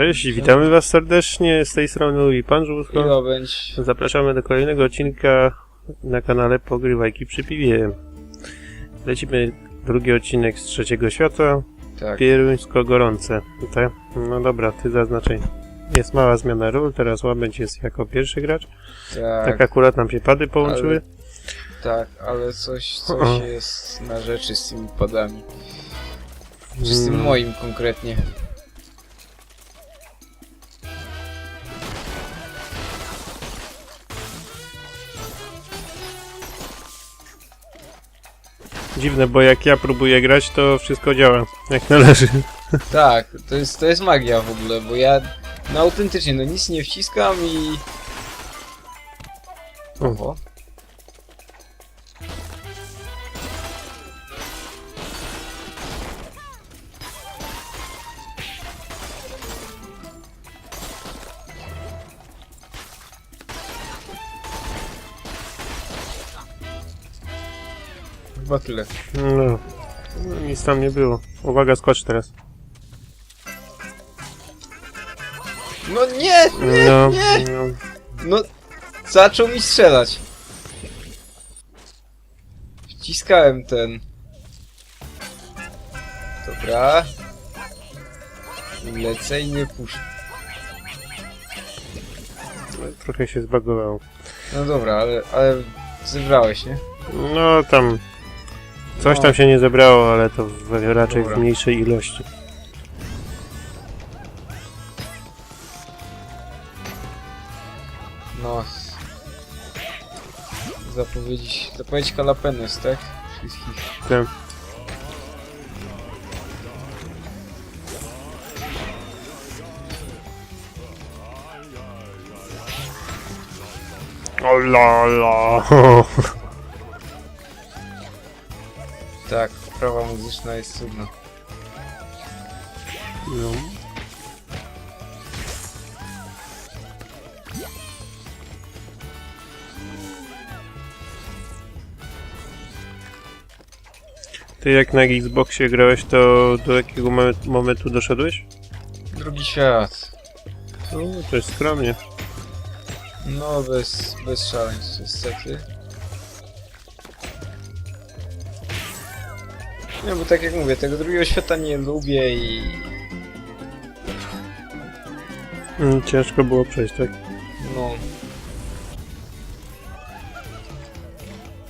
Cześć, witamy Was serdecznie. Z tej strony Louis Pan I obędź. Zapraszamy do kolejnego odcinka na kanale Pogrywajki przy piwie. Lecimy drugi odcinek z trzeciego świata. Tak. Pieruńsko gorące. Tutaj. No dobra, ty zaznaczaj. Jest mała zmiana ról, teraz Łabędź jest jako pierwszy gracz. Tak, Tak akurat nam się pady połączyły. tak, ale coś, O. coś jest na rzeczy z tymi padami. Czy z tym Mm. moim konkretnie. Dziwne, bo jak ja próbuję grać, to wszystko działa jak należy. Tak, to jest, to jest magia w ogóle, bo ja no autentycznie, no nic nie wciskam i... Oho. Chyba tyle. No. no nic tam nie było. Uwaga, skocz teraz. No nie, nie, No, nie! no. No, zaczął mi strzelać. Wciskałem ten. Dobra. Lecę i nie puszczę. Trochę się zbagowało. No dobra, ale, ale zebrałeś, nie? No tam. Coś tam się nie zebrało, ale to w, raczej Dobra. w mniejszej ilości. No. Zapowiedzieć, zapowiedź Kalapenes, tak? Wszystkich. Tam. O la la. Tak, prawa muzyczna jest cudna. No. Ty jak na Xboxie grałeś, to do jakiego momen- momentu doszedłeś? Drugi świat. No, to jest skromnie. No, bez, bez szaleństw, niestety. Nie, bo tak jak mówię, tego drugiego świata nie lubię i... Mm, ciężko było przejść, tak? no...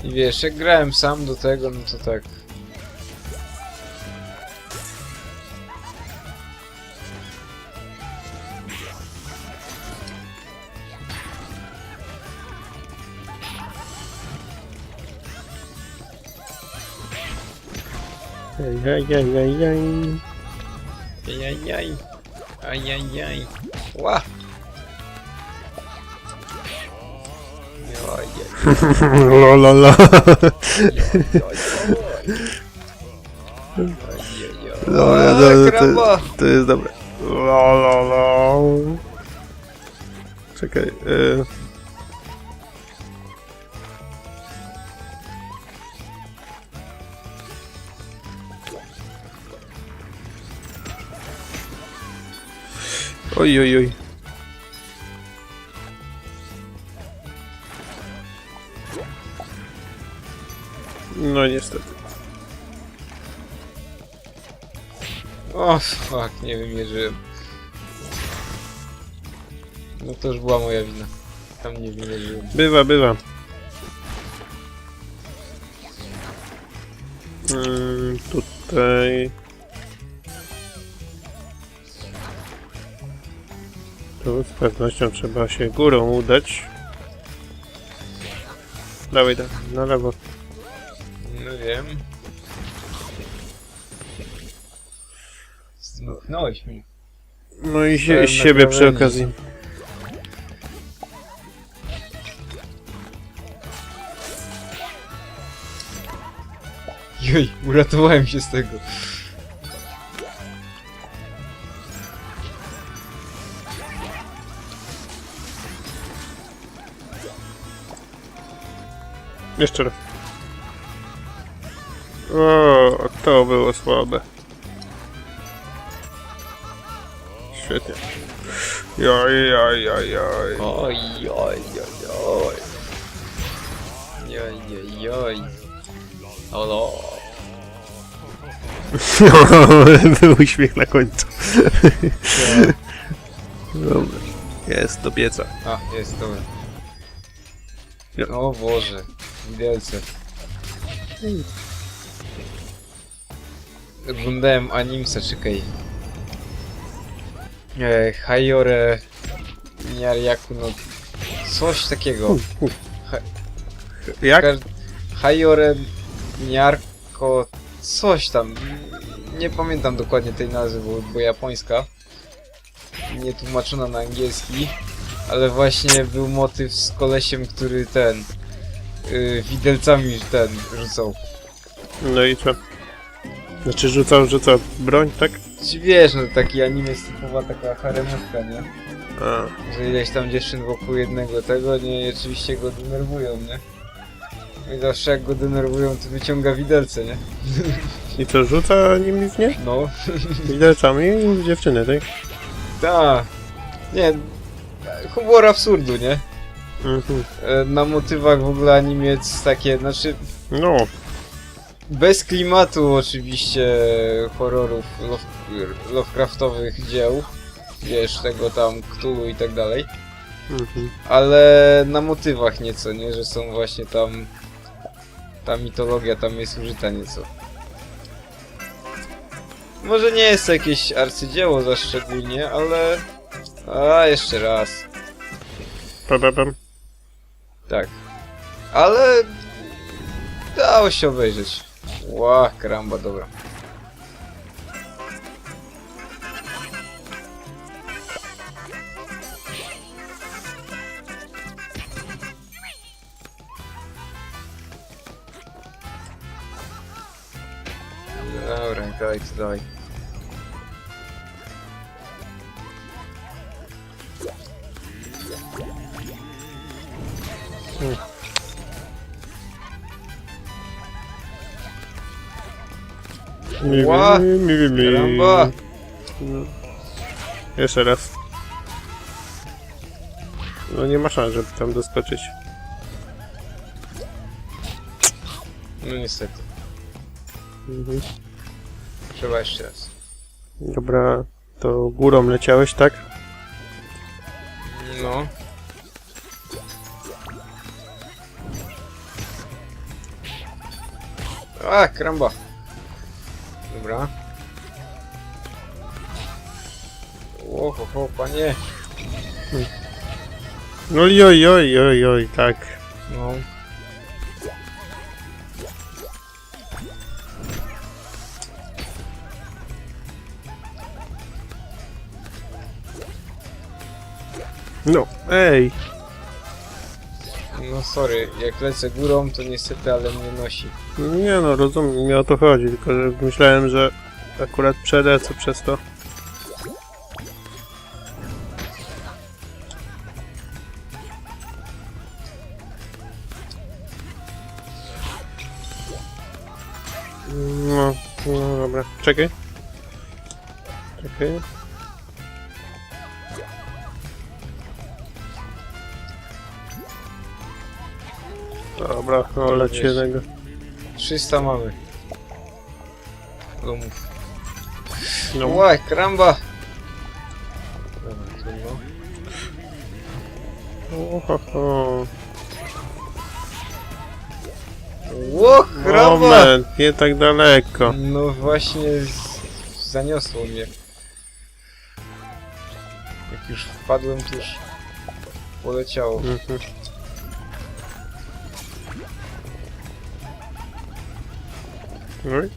I wiesz, jak grałem sam do tego, no to tak... Ajajajajaj. Ajajaj. Ajajaj. Ła! Lolala. Dobra, dobra, to, to jest dobre. Lolala. Czekaj. Y... Oj, oj, oj. No niestety. O, fuck, nie wymierzyłem. No to już była moja wina. Tam nie wymierzyłem. Bywa, bywa. Tu z pewnością trzeba się górą udać. Dawaj, dawaj, na lewo. No wiem. Zdmuchnąłeś mnie. No i się, siebie przy okazji. Joj, uratowałem się z tego. Jeszcze raz. O, to było słabe. świetnie. Joj, joj, joj, joj. Oj, oj, oj, oj. Joj, joj, joj. Olo. Był uśmiech na końcu. Dobra. Jest, do pieca. A, jest, dobra. Ja. O Boże, widelce. Oglądałem animsa, czekaj. E, Hayore Nyaryaku, no coś takiego. Jak? Hayore Nyarko, coś tam. Nie pamiętam dokładnie tej nazwy, bo, bo japońska. Nie tłumaczona na angielski. Ale właśnie był motyw z kolesiem, który ten... Yy, widelcami ten rzucał. No i co? Znaczy rzucał, co? Broń, tak? Wiesz, no taki anime jest typowa taka haremówka, nie? A, Że ileś tam dziewczyn wokół jednego tego, nie, i oczywiście go denerwują, nie? I zawsze jak go denerwują, to wyciąga widelce, nie? I co, rzuca nim nic nie? No, Widelcami i dziewczyny, tak? ta. Nie, humor absurdu, nie? Mhm. E, Na motywach w ogóle anime jest takie, znaczy No, bez klimatu oczywiście horrorów love, Lovecraftowych dzieł, wiesz, tego tam Cthulhu i tak dalej, mhm. ale na motywach nieco, nie, że są właśnie tam ta mitologia tam jest użyta nieco. Może nie jest to jakieś arcydzieło za szczególnie, ale... A, jeszcze raz. Pa, pa, pam. Tak. Ale... Dało się obejrzeć. Ła, kramba, dobra. Dobra, dalej, co dalej. Mi, Ła! mi, mi, mi, mi. Karamba! No. Jeszcze raz. No nie ma szans, żeby tam doskoczyć. No niestety. Mhm. Trzeba jeszcze raz. Dobra, to górą leciałeś, tak? No. A, kramba. Dobra. Oho, ho, panie. No oj, oj, oj, oj, tak. No. No, ej. No sorry, jak lecę górą, to niestety, ale mnie nosi. Nie no, rozumiem, nie o to chodzi, tylko że myślałem, że akurat przelecę przez to. No, no dobra, czekaj. Czekaj. Dobra, o, leci jednego. 300 mamy. Domów. No. Łaj, kramba! Dobra, trudno. Ohoho. Ło, kramba! Moment, nie tak daleko. No właśnie z... zaniosło mnie. Jak już wpadłem, to już poleciało. Mhm. Oj.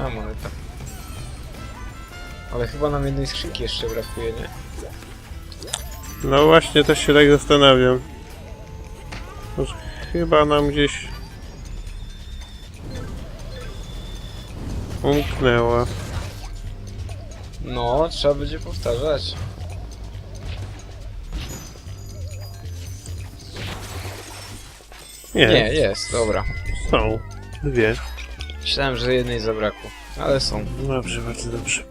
A, moneta. Ale chyba nam jednej skrzynki jeszcze brakuje, nie? No właśnie, też się tak zastanawiam. Może chyba nam gdzieś umknęła. No, trzeba będzie powtarzać. Nie, Nie, jest, dobra. są. Dwie. Myślałem, że jednej zabrakło, ale są. Dobrze, bardzo dobrze.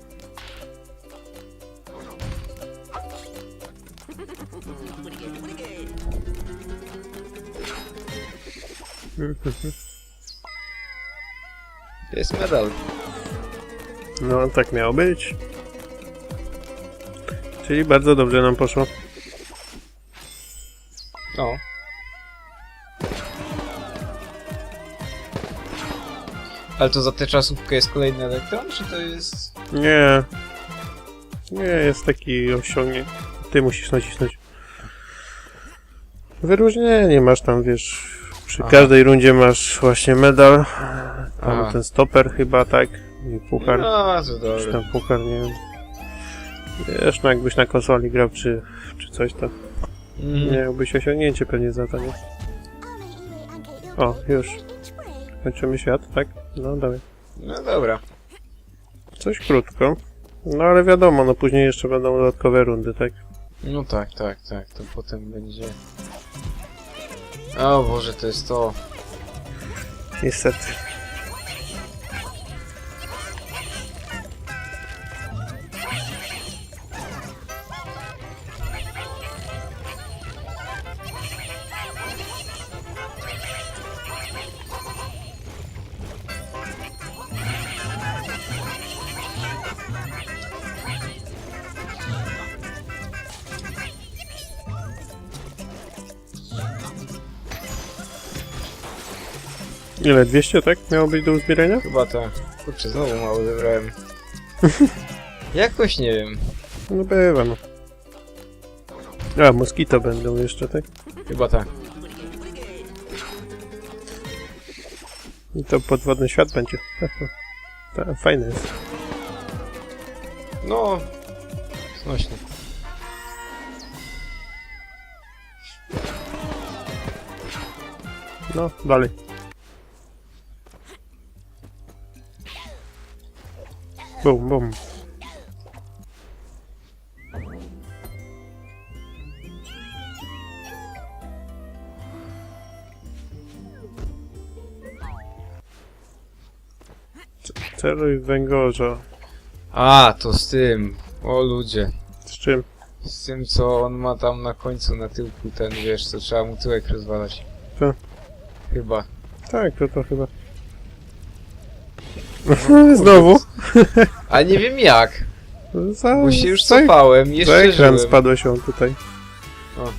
Jest medal. No, tak miało być. Czyli bardzo dobrze nam poszło. No. Ale to za tę czasówkę jest kolejny elektron, czy to jest... Nie. Nie, jest taki osiągnie. Ty musisz nacisnąć. Wyróżnienie masz tam, wiesz. Przy Aha. każdej rundzie masz właśnie medal. Tam Aha. ten stoper chyba, tak? I puchar. No, to Czy dobrze. tam puchar, nie wiem. Wiesz, no jakbyś na konsoli grał, czy, czy coś, to Mhm. miałbyś osiągnięcie pewnie za to, nie? O, już. Kończymy świat, tak? No, dawaj. No dobra. Coś krótko. No ale wiadomo, no później jeszcze będą dodatkowe rundy, tak? No tak, tak, tak, to potem będzie... O Boże, to jest to. Niestety. Ile? 200, tak? Miało być do uzbierania? Chyba tak. Kurczę, znowu mało zebrałem. Jakoś nie wiem. No bywa, no. A, moskito będą jeszcze, tak? Chyba tak. I to podwodny świat będzie. Ta, fajne jest. No... Znośnie. No, dalej. Bum, bum. Celuj węgorza. A, to z tym. O ludzie. Z czym? Z tym, co on ma tam na końcu, na tyłku, ten, wiesz, co trzeba mu tyłek rozwalać. Co? Chyba. Tak, to to chyba. Znowu? A nie wiem jak, Za, bo się już za, cofałem, za jeszcze ekran żyłem. spadłeś on tutaj. O.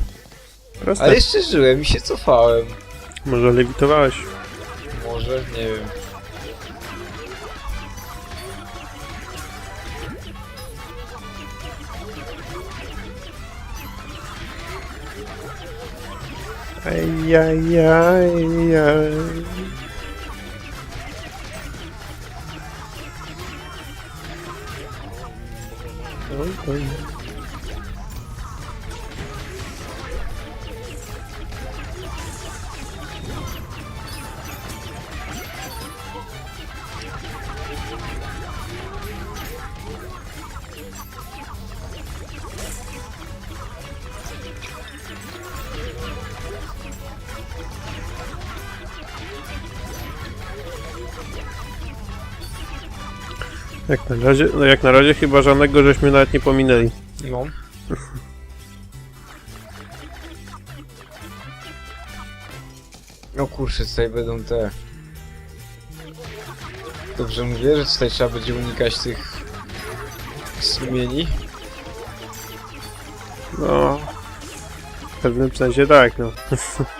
Proste. Ale jeszcze żyłem i się cofałem. Może lewitowałeś. Może, nie wiem. Ajajajaj. Oj, oj. Jak na razie, no jak na razie chyba żadnego żeśmy nawet nie pominęli. No. O kurczę, tutaj będą te... Dobrze mówię, że tutaj trzeba będzie unikać tych strumieni. No. W pewnym sensie tak, no.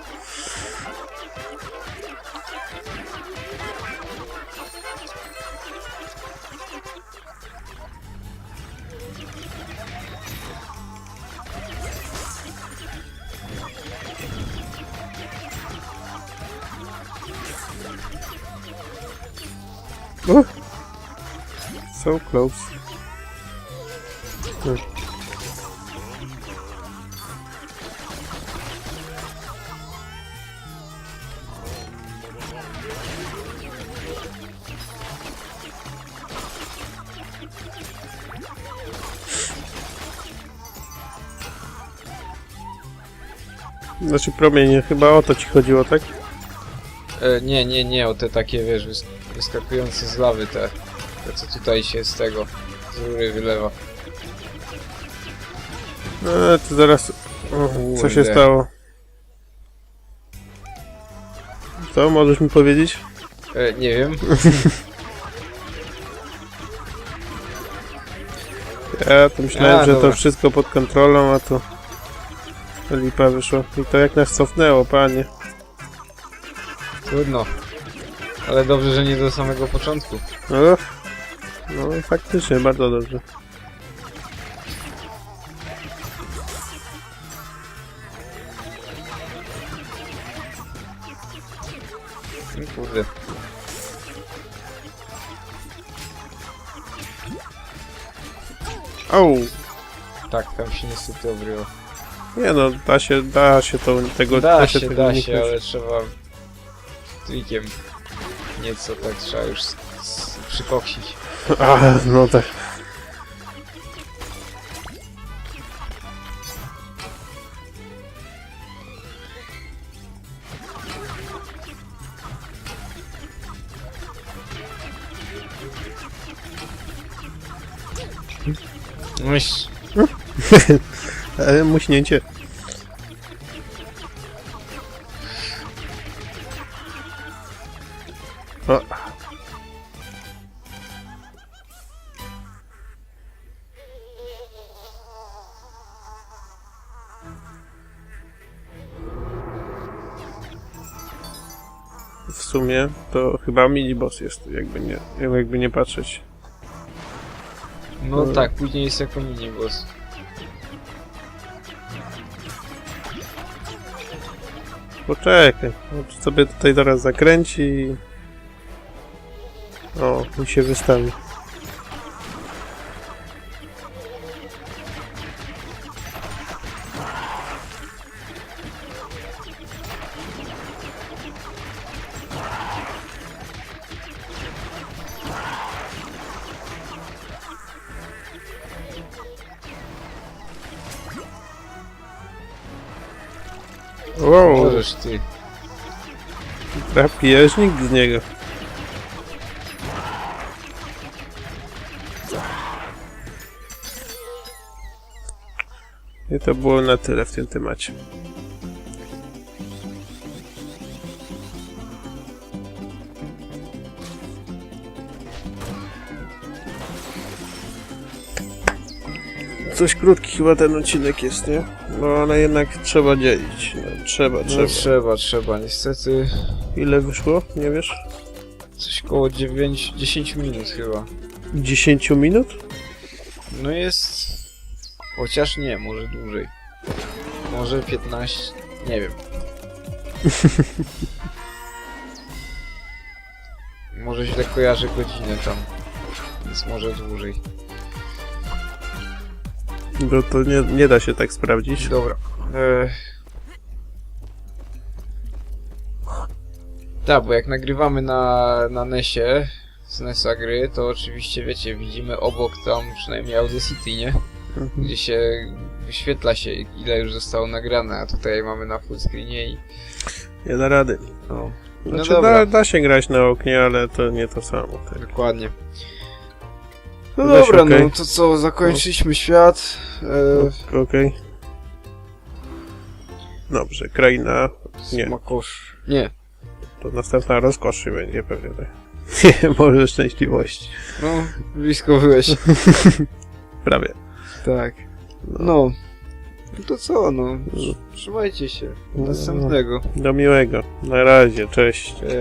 Uh. So close. Hmm. Znaczy promienie, chyba o to ci chodziło, tak? E, nie, nie, nie, o te takie, wiesz, wys wyskakujące z lawy te. Te, co tutaj się z tego, z rury wylewa. No, to zaraz... O, co się Kurde. stało? Co, możesz mi powiedzieć? E, nie wiem. Ja to myślałem, A, że dobra. to wszystko pod kontrolą, a to lipa wyszła. I to jak nas cofnęło, panie. Trudno. Ale dobrze, że nie do samego początku. No, no faktycznie, bardzo dobrze. No Kurde. Au! Tak, tam się niestety obryło. Nie no, da się, da się to, tego, Da się, da się, uniknąć. ale trzeba trikiem nieco tak trzeba już s- s- przykoksić. A, no tak. Myśl, Ale muśnięcie. Chyba mini boss jest, jakby nie, jakby nie patrzeć. no No. tak, później jest jako minibus. Poczekaj, no sobie tutaj zaraz zakręci i... O, mi się wystawi. Drapieżnik z niego. I to było na tyle w tym temacie. Coś krótki chyba ten odcinek jest, nie? No ale jednak trzeba dzielić. No, trzeba, No trzeba. trzeba, trzeba, niestety Ile wyszło? Nie wiesz? coś koło 9, 10 minut chyba. 10 minut? No jest... Chociaż nie, może dłużej. Może 15, nie wiem. może źle kojarzę godzinę tam. Więc może dłużej. Bo to nie, nie da się tak sprawdzić. Dobra. E... Tak, bo jak nagrywamy na, na NESie z NESa gry, to oczywiście wiecie, widzimy obok tam przynajmniej Audacity, nie? Mhm. Gdzie się wyświetla się ile już zostało nagrane, a tutaj mamy na full screenie i Nie da rady. no. No Znaczy dobra, da, da się grać na oknie, ale to nie to samo. Tak. dokładnie. No Weź dobra, okej. no to co, zakończyliśmy świat. E... Okej. Dobrze, kraina. Nie. Smakosz. Nie. To następna rozkoszy będzie pewnie. Tak. Nie, może szczęśliwości. No, blisko byłeś. Prawie. tak. No. No. No to co, no. Trzymajcie się. Do No. następnego. Do miłego. Na razie, cześć. Cześć.